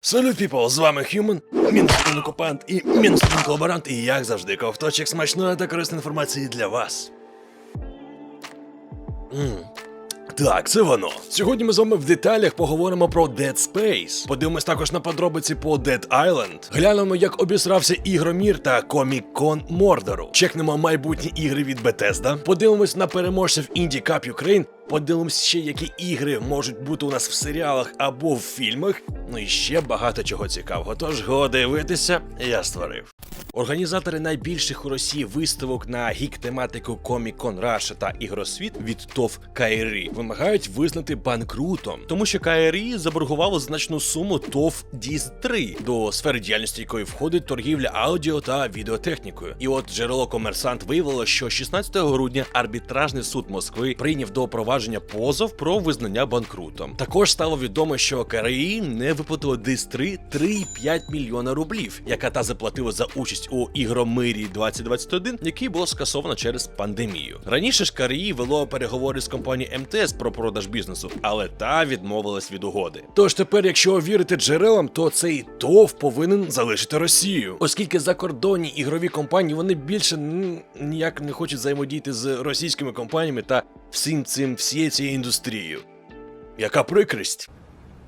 Салют, піпл, з вами мінус один окупант і мінус один колаборант, і як завжди, ковточок смачної та корисної інформації для вас. М. Так, це воно. Сьогодні ми з вами в деталях поговоримо про Dead Space. Подивимось також на подробиці по Dead Island. Глянемо, як обісрався ігромір та Comic-Con Мордору. Чекнемо майбутні ігри від Bethesda. Подивимось на переможців Indie Cup Ukraine. Подивимось ще, які ігри можуть бути у нас в серіалах або в фільмах. Ну і ще багато чого цікавого. Тож го дивитися, я створив. Організатори найбільших у Росії виставок на гік-тематику Comic-Con Russia та Ігросвіт від ТОВ КРІ вимагають визнати банкрутом, тому що КРІ заборгувало значну суму ТОВ Діз 3 до сфери діяльності якої входить торгівля аудіо та відеотехнікою. І от джерело комерсант виявило, що 16 грудня арбітражний суд Москви прийняв до провадження позов про визнання банкрутом. Також стало відомо, що КРІ не виплатило 3 3,5 мільйона рублів, яка та заплатила за участь у ігромирі 2021, який було скасовано через пандемію. Раніше ж КРІ вело переговори з компанією МТС про продаж бізнесу, але та відмовилась від угоди. Тож тепер, якщо вірити джерелам, то цей ТОВ повинен залишити Росію, оскільки закордонні ігрові компанії вони більше ніяк не хочуть взаємодіяти з російськими компаніями та всім цим всією цією індустрією. Яка прикрість?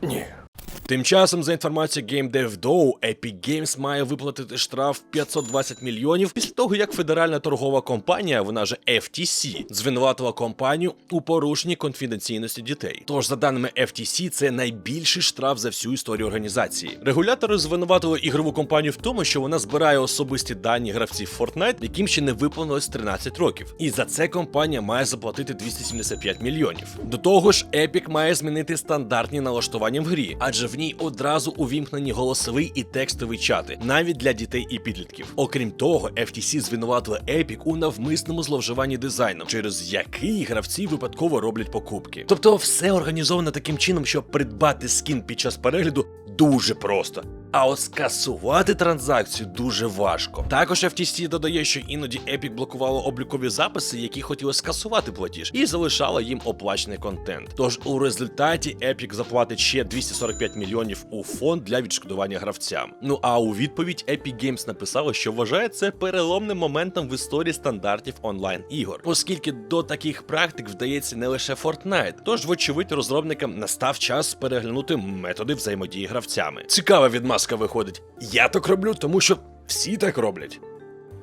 Ні. Тим часом, за інформацією GameDev.Dow, Epic Games має виплатити штраф 520 мільйонів після того, як федеральна торгова компанія, вона же FTC, звинуватила компанію у порушенні конфіденційності дітей. Тож, за даними FTC, це найбільший штраф за всю історію організації. Регулятори звинуватили ігрову компанію в тому, що вона збирає особисті дані гравців Fortnite, яким ще не виповнилось 13 років. І за це компанія має заплатити 275 мільйонів. До того ж, Epic має змінити стандартні налаштування в грі, адже в ній одразу увімкнені голосовий і текстовий чати, навіть для дітей і підлітків. Окрім того, FTC звинуватили Epic у навмисному зловживанні дизайном, через який гравці випадково роблять покупки. Тобто, все організовано таким чином, щоб придбати скін під час перегляду дуже просто. А от скасувати транзакцію дуже важко. Також FTC додає, що іноді Epic блокувало облікові записи, які хотіли скасувати платіж, і залишала їм оплачений контент. Тож у результаті Epic заплатить ще 245 мільйонів у фонд для відшкодування гравцям. Ну а у відповідь Epic Games написало, що вважає це переломним моментом в історії стандартів онлайн ігор, оскільки до таких практик вдається не лише Fortnite. Тож, вочевидь, розробникам настав час переглянути методи взаємодії гравцями. Цікава відмазка виходить. Я так роблю, тому що всі так роблять.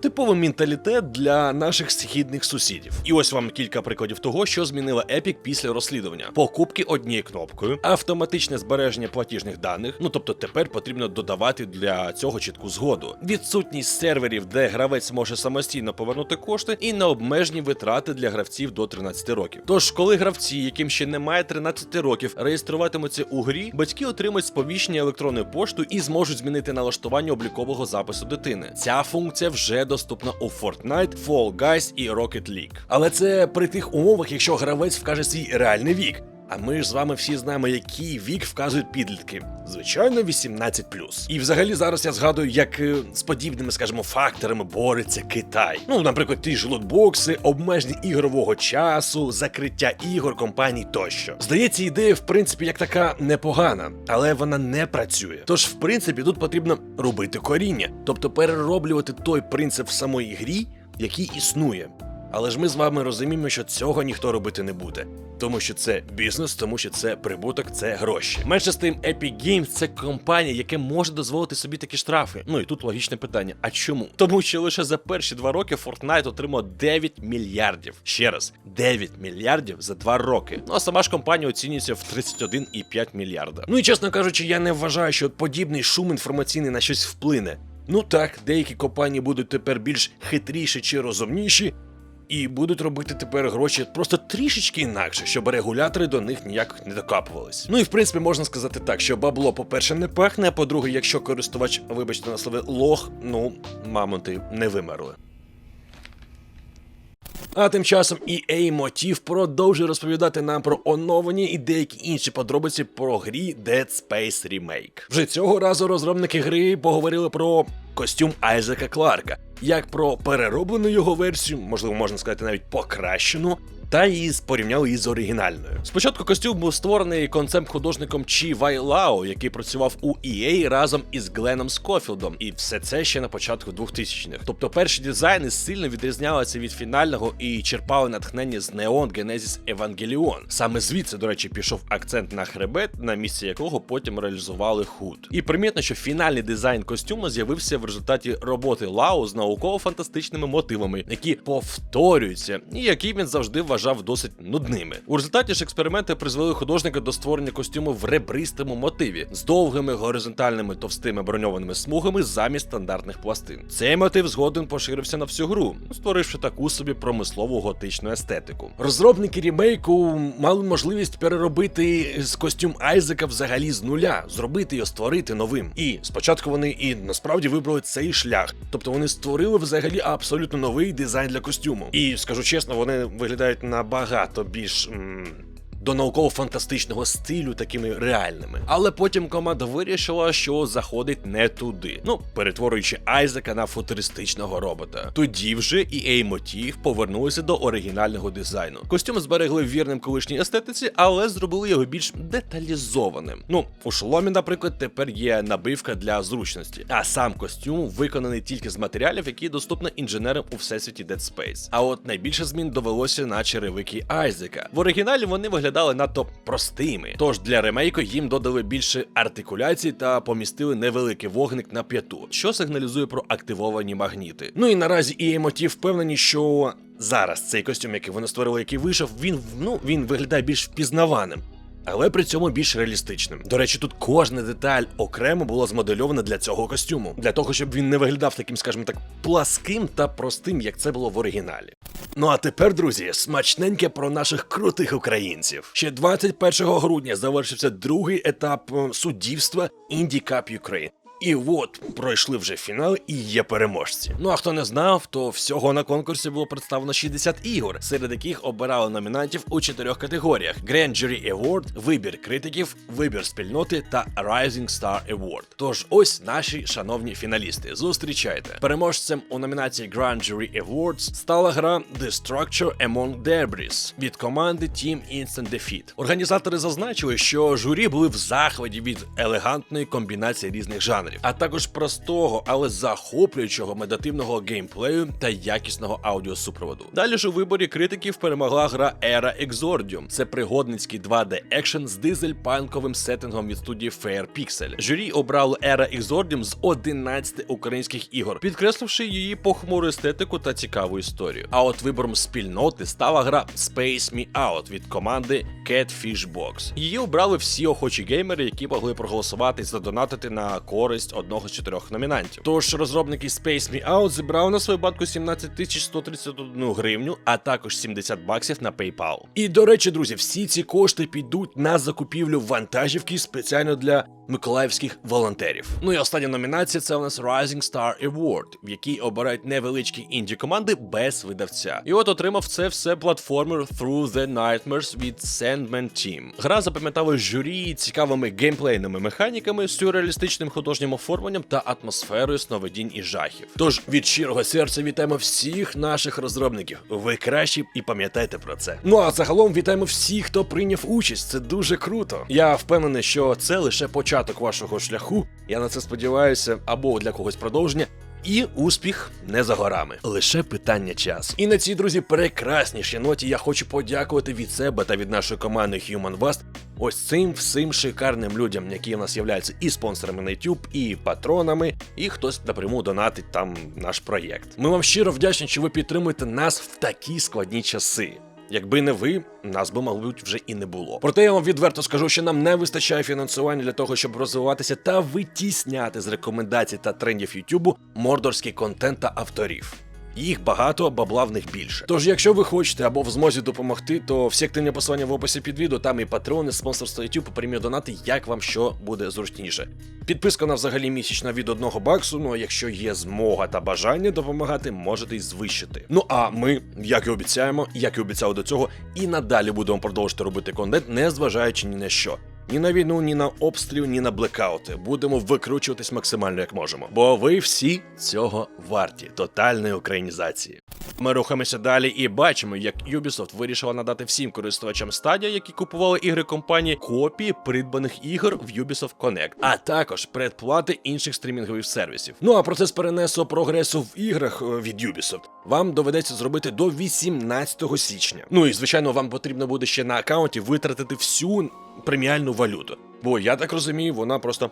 Типовий менталітет для наших східних сусідів. І ось вам кілька прикладів того, що змінила Epic після розслідування: покупки однією кнопкою, автоматичне збереження платіжних даних. Ну тобто тепер потрібно додавати для цього чітку згоду. Відсутність серверів, де гравець може самостійно повернути кошти, і необмежені витрати для гравців до 13 років. Тож, коли гравці, яким ще немає 13 років, реєструватимуться у грі, батьки отримають сповіщення електронною поштою і зможуть змінити налаштування облікового запису дитини. Ця функція вже доступна у Fortnite, Fall Guys і Rocket League. Але це при тих умовах, якщо гравець вкаже свій реальний вік. А ми ж з вами всі знаємо, який вік вказують підлітки. Звичайно, 18+. І взагалі зараз я згадую, як е, з подібними, скажімо, факторами бореться Китай. Ну, наприклад, ті ж лотбокси, обмеження ігрового часу, закриття ігор, компаній тощо. Здається, ідея, в принципі, як така непогана, але вона не працює. Тож, в принципі, тут потрібно робити коріння, тобто перероблювати той принцип в самої грі, який існує. Але ж ми з вами розуміємо, що цього ніхто робити не буде. Тому що це бізнес, тому що це прибуток, це гроші. Менше з тим, Epic Games – це компанія, яка може дозволити собі такі штрафи. Ну і тут логічне питання: а чому? Тому що лише за перші два роки Fortnite отримав 9 мільярдів. Ще раз, 9 мільярдів за два роки. Ну а сама ж компанія оцінюється в 31,5 мільярда. Ну і чесно кажучи, я не вважаю, що подібний шум інформаційний на щось вплине. Ну так, деякі компанії будуть тепер більш хитріші чи розумніші, і будуть робити тепер гроші просто трішечки інакше, щоб регулятори до них ніяк не докапувались. Ну і в принципі можна сказати так, що бабло, по-перше, не пахне, а по-друге, якщо користувач, вибачте на слові, лох, ну мамонти не вимерли. А тим часом EA Motive продовжує розповідати нам про оновлені і деякі інші подробиці про грі Dead Space Remake. Вже цього разу розробники гри поговорили про костюм Айзека Кларка, як про перероблену його версію, можливо, можна сказати навіть покращену, та і порівняли її з оригінальною. Спочатку костюм був створений концепт-художником Чі Вай Лао, який працював у EA разом із Гленом Скофілдом, і все це ще на початку 2000-х. Тобто перші дизайни сильно відрізнялися від фінального і черпали натхнення з Neon Genesis Evangelion. Саме звідси, до речі, пішов акцент на хребет, на місці якого потім реалізували худ. І примітно, що фінальний дизайн костюму з'явився в результаті роботи Лао з науково-фантастичними мотивами, які повторюються, і які він завжди вважав досить нудними. У результаті ж експерименти призвели художника до створення костюму в ребристому мотиві з довгими горизонтальними товстими броньованими смугами замість стандартних пластин. Цей мотив згодом поширився на всю гру, створивши таку собі промислову готичну естетику. Розробники рімейку мали можливість переробити з костюм Айзека взагалі з нуля, зробити його, створити новим. І спочатку вони і насправді вибрали цей шлях. Тобто вони створили взагалі абсолютно новий дизайн для костюму. І скажу чесно, вони виглядають набагато більш. м, до науково-фантастичного стилю такими реальними. Але потім команда вирішила, що заходить не туди. Ну, перетворюючи Айзека на футуристичного робота. Тоді вже і мотив повернулися до оригінального дизайну. Костюм зберегли вірним колишній естетиці, але зробили його більш деталізованим. Ну, у шоломі, наприклад, тепер є набивка для зручності, а сам костюм виконаний тільки з матеріалів, які доступні інженерам у всесвіті Dead Space. А от найбільше змін довелося на черевики Айзека. В оригіналі вони виглядали надто простими. Тож для ремейку їм додали більше артикуляцій та помістили невеликий вогник на п'яту, що сигналізує про активовані магніти. Ну і наразі і мотив впевнені, що. Зараз цей костюм, який вони створили, який вийшов, він ну він виглядає більш впізнаваним. Але при цьому більш реалістичним. До речі, тут кожна деталь окремо була змодельована для цього костюму, для того, щоб він не виглядав таким, скажімо так, пласким та простим, як це було в оригіналі. Ну а тепер, друзі, смачненьке про наших крутих українців. Ще 21 грудня завершився другий етап судівства суддівства Indie Cup Ukraine. І от пройшли вже фінал і є переможці. Ну а хто не знав, то всього на конкурсі було представлено 60 ігор, серед яких обирали номінантів у чотирьох категоріях: Grand Jury Award, вибір критиків, вибір спільноти та Rising Star Award. Тож ось наші шановні фіналісти. Зустрічайте переможцем у номінації Grand Jury Awards стала гра Destructure Among Debris від команди Team Instant Defeat. Організатори зазначили, що журі були в захваті від елегантної комбінації різних жанрів, а також простого, але захоплюючого медитативного геймплею та якісного аудіосупроводу. Далі ж у виборі критиків перемогла гра Era Exordium. Це пригодницький 2D екшен з дизель-панковим сеттингом від студії Fair Pixel. Журі обрало Era Exordium з 11 українських ігор, підкресливши її похмуру естетику та цікаву історію. А от вибором спільноти стала гра Space Me Out від команди Catfish Box. Її обрали всі охочі геймери, які могли проголосувати і задонатити на користь одного з чотирьох номінантів. Тож розробники Space Me Out зібрав на свою банку 17 тисяч 131 гривню, а також 70 баксів на PayPal. І до речі, друзі, всі ці кошти підуть на закупівлю вантажівки спеціально для миколаївських волонтерів. Ну і остання номінація це у нас Rising Star Award, в якій обирають невеличкі інді команди без видавця. І от отримав це все платформер Through the Nightmares від Sandman Team. Гра запам'ятала журі цікавими геймплейними механіками, сюрреалістичним художнім оформленням та атмосферою сновидінь і жахів. Тож від щирого серця вітаємо всіх наших розробників. Ви кращі і пам'ятайте про це. Ну а загалом вітаємо всіх, хто прийняв участь. Це дуже круто. Я впевнений, що це лише початок вашого шляху. Я на це сподіваюся, або для когось продовження. І успіх не за горами, лише питання часу. І на цій друзі прекраснішій ноті я хочу подякувати від себе та від нашої команди Human Vast ось цим всім шикарним людям, які у нас являються і спонсорами на YouTube, і патронами, і хтось напряму донатить там наш проєкт. Ми вам щиро вдячні, що ви підтримуєте нас в такі складні часи. Якби не ви, нас би, мабуть, вже і не було. Проте я вам відверто скажу, що нам не вистачає фінансування для того, щоб розвиватися та витісняти з рекомендацій та трендів Ютубу мордорський контент та авторів. Їх багато, бабла в них більше. Тож, якщо ви хочете або в змозі допомогти, то всі активні посилання в описі під відео, там і патреони, спонсорство YouTube, премію донати, як вам що буде зручніше. Підписка на взагалі місячна від одного баксу. Ну а якщо є змога та бажання допомагати, можете й звищити. Ну а ми, як і обіцяємо, як і обіцяли до цього, і надалі будемо продовжувати робити контент, не зважаючи ні на що. Ні на війну, ні на обстріл, ні на блекаути. Будемо викручуватись максимально як можемо. Бо ви всі цього варті тотальної українізації. Ми рухаємося далі і бачимо, як Ubisoft вирішила надати всім користувачам Stadia, які купували ігри компанії, копії придбаних ігор в Ubisoft Connect, а також предплати інших стрімінгових сервісів. Ну а процес перенесу прогресу в іграх е, від Ubisoft вам доведеться зробити до 18 січня. Ну і звичайно, вам потрібно буде ще на аккаунті витратити всю преміальну валюту. Бо я так розумію, вона просто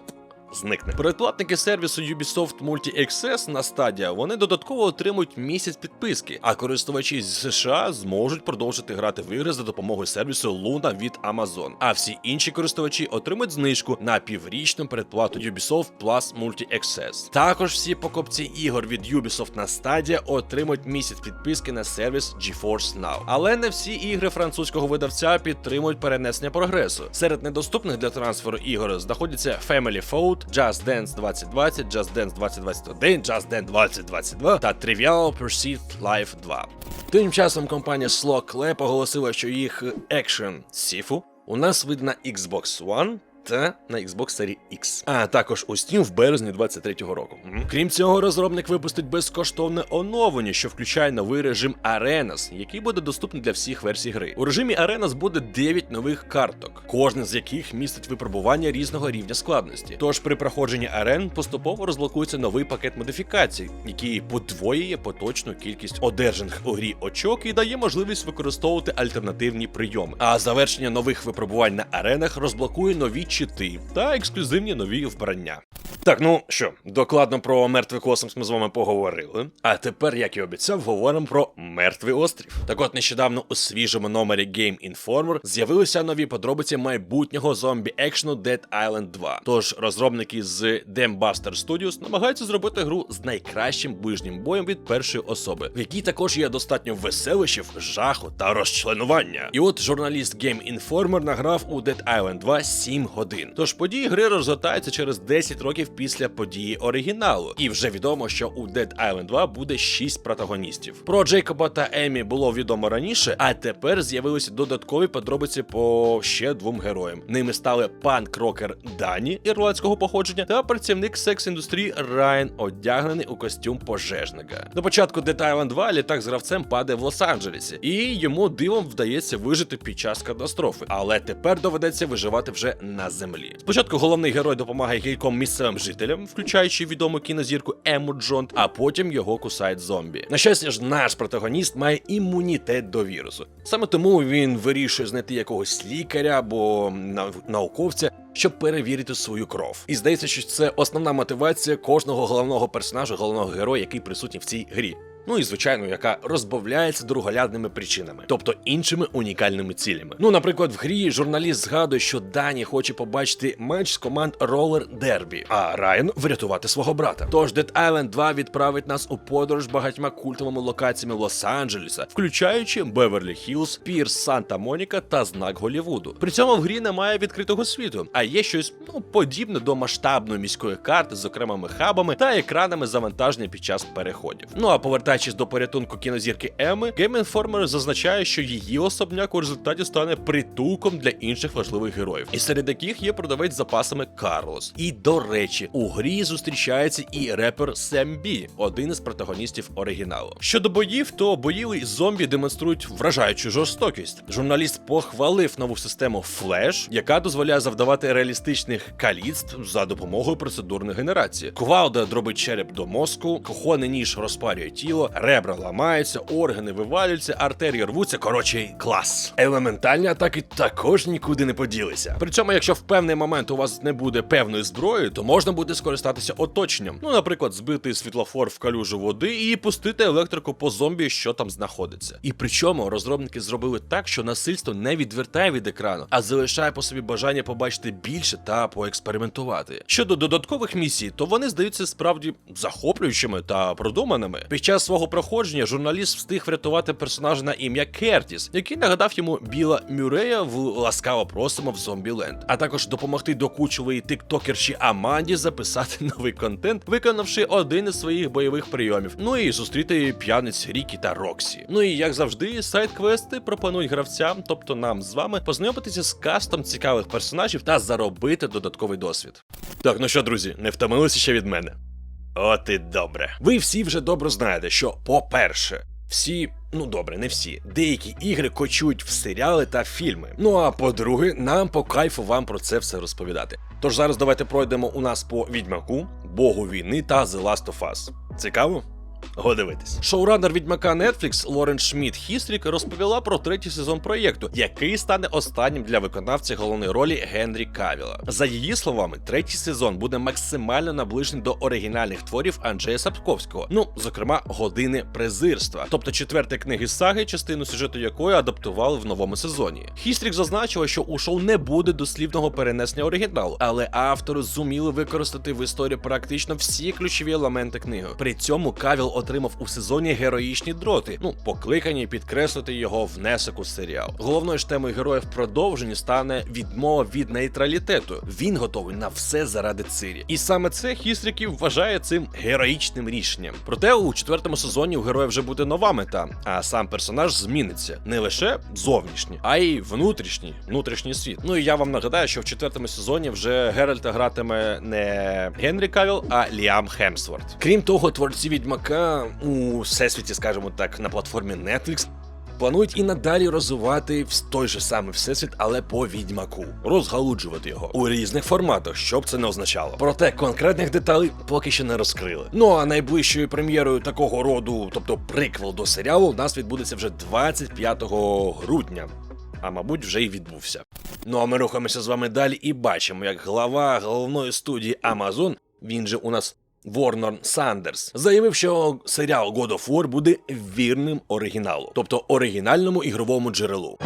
зникне. Передплатники сервісу Ubisoft Multi Access на Stadia, вони додатково отримують місяць підписки, а користувачі з США зможуть продовжити грати в ігри за допомогою сервісу Luna від Amazon. А всі інші користувачі отримають знижку на піврічну передплату Ubisoft Plus Multi Access. Також всі покупці ігор від Ubisoft на Stadia отримують місяць підписки на сервіс GeForce Now. Але не всі ігри французького видавця підтримують перенесення прогресу. Серед недоступних для трансферу ігор знаходяться Family Fold, Just Dance 2020, Just Dance 2021, Just Dance 2022 та Trivial Pursuit Life 2. Тим часом компанія Slow Clap оголосила, що їх Action Sifu у нас видно Xbox One та на Xbox Series X, а також у Steam в березні 23-го року. Крім цього, розробник випустить безкоштовне оновлення, що включає новий режим Arenas, який буде доступний для всіх версій гри. У режимі Arenas буде 9 нових карток, кожна з яких містить випробування різного рівня складності. Тож при проходженні арен поступово розблокується новий пакет модифікацій, який подвоює поточну кількість одержаних у грі очок і дає можливість використовувати альтернативні прийоми. А завершення нових випробувань на аренах розблокує нові чити та ексклюзивні нові вбрання. Так, ну що, докладно про мертвий космос ми з вами поговорили. А тепер, як і обіцяв, говоримо про мертвий острів. Так от нещодавно у свіжому номері Game Informer з'явилися нові подробиці майбутнього зомбі екшну Dead Island 2. Тож розробники з Dambuster Studios намагаються зробити гру з найкращим ближнім боєм від першої особи, в якій також є достатньо веселищів, жаху та розчленування. І от журналіст Game Informer награв у Dead Island 2 7 годин. Тож події гри розгортаються через 10 років після події оригіналу. І вже відомо, що у Dead Island 2 буде 6 протагоністів. Про Джейкоба та Емі було відомо раніше, а тепер з'явилися додаткові подробиці по ще двом героям. Ними стали панк-рокер Дані ірландського походження та працівник секс-індустрії Райан, одягнений у костюм пожежника. До початку Dead Island 2 літак з гравцем падає в Лос-Анджелесі, і йому дивом вдається вижити під час катастрофи. Але тепер доведеться виживати вже на землі. Спочатку головний герой допомагає кільком місцевим жителям, включаючи відому кінозірку Ему Джонт, а потім його кусають зомбі. На щастя ж, наш протагоніст має імунітет до вірусу. Саме тому він вирішує знайти якогось лікаря або науковця. Щоб перевірити свою кров, і здається, що це основна мотивація кожного головного персонажа, головного героя, який присутній в цій грі. Ну і звичайно, яка розбавляється друголядними причинами, тобто іншими унікальними цілями. Ну, наприклад, в грі журналіст згадує, що Дані хоче побачити матч з команд Roller Derby, а Райан врятувати свого брата. Тож Dead Island 2 відправить нас у подорож багатьма культовими локаціями Лос-Анджелеса, включаючи Беверлі Хіллз, Пірс, Санта Моніка та знак Голлівуду. При цьому в грі немає відкритого світу, а є щось ну подібне до масштабної міської карти з окремими хабами та екранами завантаження під час переходів. Ну а повертаючись до порятунку кінозірки Еми, Game Informer зазначає, що її особняк у результаті стане притулком для інших важливих героїв, і серед яких є продавець запасами Карлос. І до речі, у грі зустрічається і репер Сем Бі, один із протагоністів оригіналу. Щодо боїв, то бої зомбі демонструють вражаючу жорстокість. Журналіст похвалив нову систему Flash, яка дозволяє завдавати реалістичних каліцтв за допомогою процедурної генерації. Кувалда дробить череп до мозку, кухонний ніж розпарює тіло, ребра ламаються, органи вивалюються, артерії рвуться. Коротше, клас. Елементальні атаки також нікуди не поділися. Причому, якщо в певний момент у вас не буде певної зброї, то можна буде скористатися оточенням. Ну, наприклад, збити світлофор в калюжу води і пустити електрику по зомбі, що там знаходиться. І причому розробники зробили так, що насильство не відвертає від екрану, а залишає по собі бажання побачити більше та поекспериментувати. Щодо додаткових місій, то вони здаються справді захоплюючими та продуманими. Під час свого проходження журналіст встиг врятувати персонажа на ім'я Кертіс, який нагадав йому Біла Мюрея в ласкаво просимо в Зомбіленд, а також допомогти докучливій тиктокерші Аманді записати новий контент, виконавши один із своїх бойових прийомів. Ну і зустріти п'яниць Рікі та Роксі. Ну і як завжди, сайт-квести пропонують гравцям, тобто нам з вами, познайомитися з кастом цікавих персонажів та заробити додатковий досвід. Так, ну що, друзі, не втомилися ще від мене? От і добре. Ви всі вже добре знаєте, що, по-перше, всі, ну добре, не всі, деякі ігри кочують в серіали та фільми. Ну а по-друге, нам по кайфу вам про це все розповідати. Тож зараз давайте пройдемо у нас по відьмаку, Богу війни та The Last of Us. Цікаво? Го дивитись. Шоураннер відьмака Netflix Лорен Шмідт Хістрік розповіла про третій сезон проєкту, який стане останнім для виконавця головної ролі Генрі Кавіла. За її словами, третій сезон буде максимально наближений до оригінальних творів Анджея Сапковського. Ну, зокрема, години презирства, тобто четверта книги саги, частину сюжету якої адаптували в новому сезоні. Хістрік зазначила, що у шоу не буде дослівного перенесення оригіналу, але автори зуміли використати в історії практично всі ключові елементи книги. При цьому Кавіл отримав у сезоні героїчні дроти, ну покликані підкреслити його внесок у серіал. Головною ж темою героя в продовженні стане відмова від нейтралітету. Він готовий на все заради Цирі. І саме це Хістріків вважає цим героїчним рішенням. Проте у четвертому сезоні у героя вже буде нова мета, а сам персонаж зміниться не лише зовнішній, а й внутрішній, внутрішній світ. Ну і я вам нагадаю, що в четвертому сезоні вже Геральта гратиме не Генрі Кавіл, а Ліам Хемсворт. Крім того, творці відьмака у всесвіті, скажімо так, на платформі Netflix Планують і надалі розвивати в той же самий всесвіт, але по відьмаку, розгалуджувати його у різних форматах, що б це не означало. Проте конкретних деталей поки що не розкрили. Ну а найближчою прем'єрою такого роду, тобто приквел до серіалу, у нас відбудеться вже 25 грудня. А мабуть, вже й відбувся. Ну а ми рухаємося з вами далі і бачимо, як глава головної студії Amazon, він же у нас Ворнор Сандерс заявив, що серіал God of War буде вірним оригіналу, тобто оригінальному ігровому джерелу.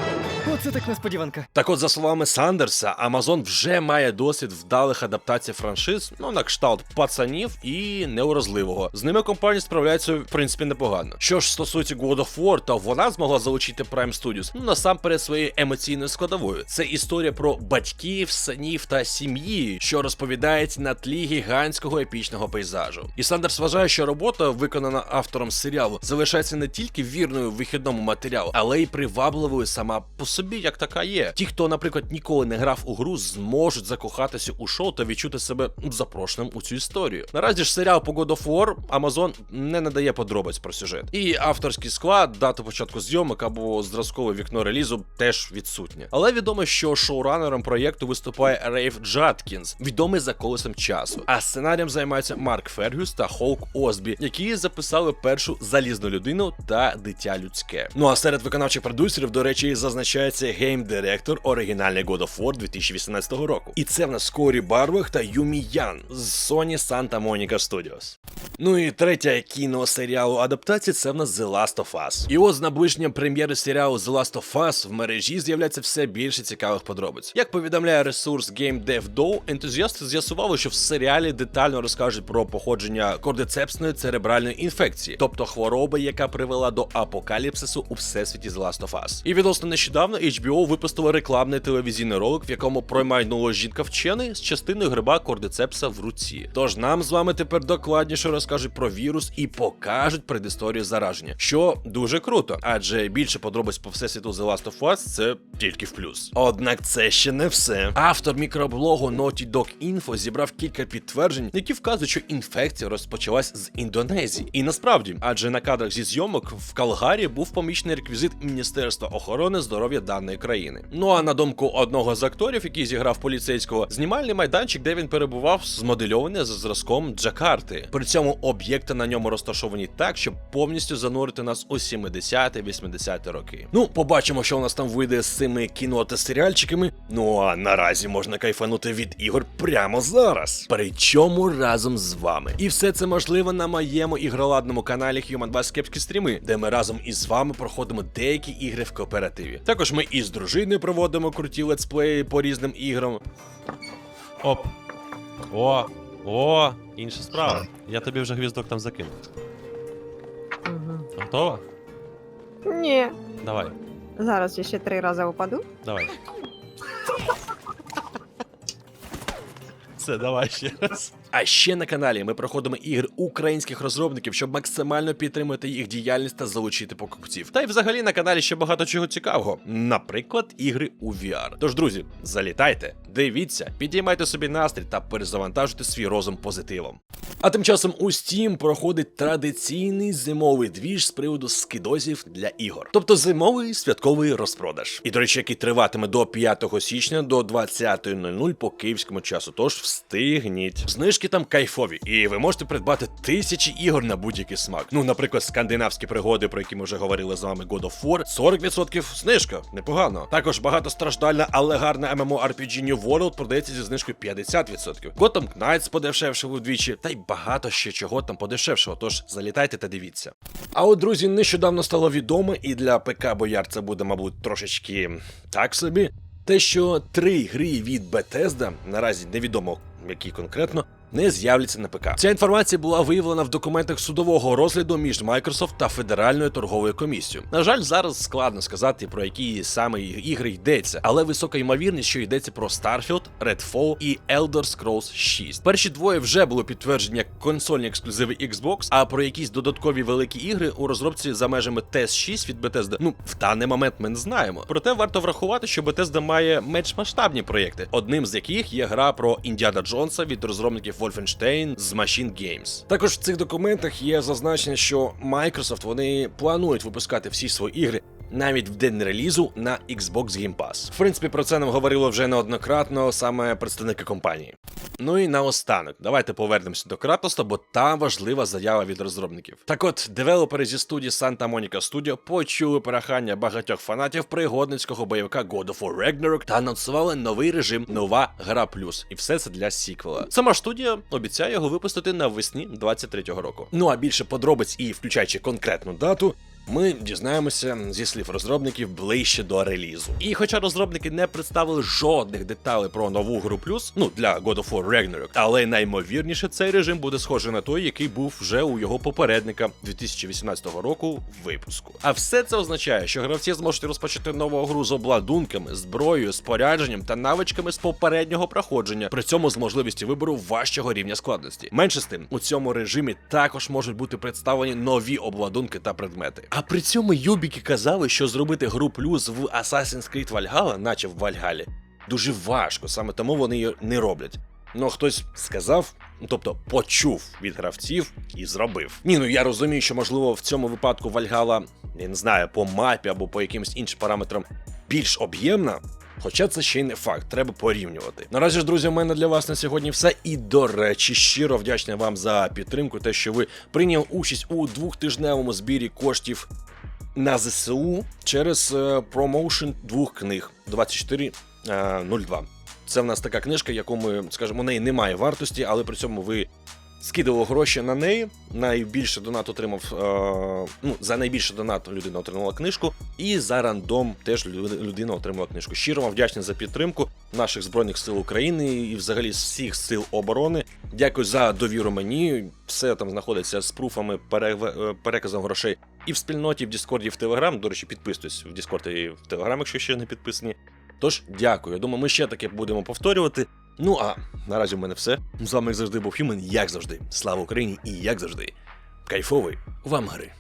Оце так несподіванка. Так от, за словами Сандерса, Amazon вже має досвід вдалих адаптацій франшиз, ну на кшталт пацанів і неуразливого. З ними компанія справляється в принципі непогано. Що ж стосується God of War, то вона змогла залучити Prime Studios, ну насамперед своєю емоційною складовою. Це історія про батьків, синів та сім'ї, що розповідається на тлі гігантського епічного пейзажу. І Сандерс вважає, що робота, виконана автором серіалу, залишається не тільки вірною вихідному матеріалу, але й привабливою сама по собі, як така є. Ті, хто, наприклад, ніколи не грав у гру, зможуть закохатися у шоу та відчути себе запрошеним у цю історію. Наразі ж серіал по God of War Amazon не надає подробиць про сюжет. І авторський склад, дата початку зйомок або зразкове вікно релізу теж відсутнє. Але відомо, що шоуранером проєкту виступає Рейф Джаткінс, відомий за колесом часу. А сценарієм займаються Марк Фергюс та Холк Осбі, які записали першу залізну людину та дитя людське. Ну а серед виконавчих продюсерів, до речі, зазначається гейм-директор оригінальний God of War 2018 року. І це в нас Корі Барвах та Юмі Ян з Sony Santa Monica Studios. Ну і третя кіно серіалу адаптації це в нас The Last of Us. І от з наближенням прем'єри серіалу The Last of Us в мережі з'являється все більше цікавих подробиць. Як повідомляє ресурс GameDev.do, ентузіасти з'ясували, що в серіалі детально розкажуть про походження кордицепсної церебральної інфекції, тобто хвороби, яка привела до апокаліпсису у всесвіті The Last of Us. І відносно нещодавно HBO випустила рекламний телевізійний ролик, в якому промайнула жінка вчений з частиною гриба кордицепса в руці. Тож нам з вами тепер докладніше розкажуть про вірус і покажуть предісторію зараження, що дуже круто, адже більше подробиць по всесвіту The Last of Us це тільки в плюс. Однак це ще не все. Автор мікроблогу Naughty Dog Info зібрав кілька підтверджень, які вказують, що інфекція розпочалась з Індонезії. І насправді, адже на кадрах зі зйомок в Калгарі був помічений реквізит Міністерства охорони здоров'я даної країни. Ну а на думку одного з акторів, який зіграв поліцейського, знімальний майданчик, де він перебував, змодельований за зразком Джакарти. При цьому об'єкти на ньому розташовані так, щоб повністю занурити нас у 70-80 роки. Ну, побачимо, що у нас там вийде з цими кіно та серіальчиками. Ну а наразі можна кайфанути від ігор прямо зараз. Причому разом з вами. І все це можливо на моєму ігроладному каналі Human Bass Кепські стріми, де ми разом із вами проходимо деякі ігри в кооперативі. Також ми із дружиною проводимо круті летсплеї по різним іграм. Оп. О, о, інша справа. Я тобі вже гвіздок там закинув. Угу. Готова? Ні. Давай, Зараз я ще три рази упаду. давай. Все, давай ще раз. А ще на каналі ми проходимо ігри українських розробників, щоб максимально підтримати їх діяльність та залучити покупців. Та й взагалі на каналі ще багато чого цікавого, наприклад, ігри у VR. Тож, друзі, залітайте, дивіться, підіймайте собі настрій та перезавантажуйте свій розум позитивом. А тим часом у Steam проходить традиційний зимовий двіж з приводу скидозів для ігор, тобто зимовий святковий розпродаж. І до речі, який триватиме до 5 січня до 20.00 по київському часу. Тож встигніть. Знижки там кайфові, і ви можете придбати тисячі ігор на будь-який смак. Ну, наприклад, скандинавські пригоди, про які ми вже говорили з вами God of War, 40% знижка, непогано. Також багатостраждальна, але гарна MMORPG New World продається зі знижкою 50%. Gotham Knights подешевшив удвічі, та й багато ще чого там подешевшого. Тож залітайте та дивіться. А от, друзі, нещодавно стало відомо, і для ПК Бояр це буде, мабуть, трошечки так собі. Те, що три гри від Bethesda, наразі невідомо які конкретно, не з'являться на ПК. Ця інформація була виявлена в документах судового розгляду між Microsoft та Федеральною торговою комісією. На жаль, зараз складно сказати про які саме ігри йдеться, але висока ймовірність, що йдеться про Starfield, Redfall і Elder Scrolls 6. Перші двоє вже було підтверджені як консольні ексклюзиви Xbox, а про якісь додаткові великі ігри у розробці за межами TES 6 від Bethesda, ну в даний момент ми не знаємо. Проте варто врахувати, що Bethesda має менш масштабні проєкти, одним з яких є гра про Індіана Джонса від розробників Wolfenstein з Machine Games. Також в цих документах є зазначення, що Microsoft вони планують випускати всі свої ігри. Навіть в день релізу на Xbox Game Pass. В принципі, про це нам говорило вже неоднократно саме представники компанії. Ну і наостанок, давайте повернемося до Кратоса, бо там важлива заява від розробників. Так от, девелопери зі студії Santa Monica Studio почули перехання багатьох фанатів пригодницького бойовика God of War Ragnarok та анонсували новий режим Нова Гра Плюс. І все це для сіквела. Сама студія обіцяє його випустити навесні 23-го року. Ну а більше подробиць і включаючи конкретну дату. Ми дізнаємося зі слів розробників ближче до релізу. І хоча розробники не представили жодних деталей про нову гру плюс, ну для God of War Ragnarok, але наймовірніше цей режим буде схожий на той, який був вже у його попередника 2018 року випуску. А все це означає, що гравці зможуть розпочати нову гру з обладунками, зброєю, спорядженням та навичками з попереднього проходження, при цьому з можливістю вибору важчого рівня складності. Менше з тим, у цьому режимі також можуть бути представлені нові обладунки та предмети. А при цьому юбіки казали, що зробити гру плюс в Assassin's Creed Valhalla, наче в Вальгалі, дуже важко, саме тому вони її не роблять. Ну, хтось сказав, тобто почув від гравців і зробив. Ні, ну я розумію, що можливо в цьому випадку Вальгала, я не знаю, по мапі або по якимось іншим параметрам більш об'ємна. Хоча це ще й не факт, треба порівнювати. Наразі ж, друзі, у мене для вас на сьогодні все. І до речі, щиро вдячний вам за підтримку, те, що ви прийняли участь у двохтижневому збірі коштів на ЗСУ через е, промоушен двох книг 2402. Це в нас така книжка, яку ми, скажімо, у неї немає вартості, але при цьому ви скидували гроші на неї. Найбільше донат отримав. Е, ну, за найбільше донат людина отримала книжку, і за рандом теж людина отримала книжку. Щиро вам вдячний за підтримку наших збройних сил України і взагалі всіх сил оборони. Дякую за довіру мені. Все там знаходиться з пруфами, е, переказом грошей і в спільноті, і в Діскорді, і в Телеграм. До речі, підписуйтесь в Діскорд і в Телеграм, якщо ще не підписані. Тож дякую. Думаю, ми ще таке будемо повторювати. Ну а наразі в мене все. З вами як завжди був Хюмен, як завжди. Слава Україні і як завжди. Кайфовий вам гри.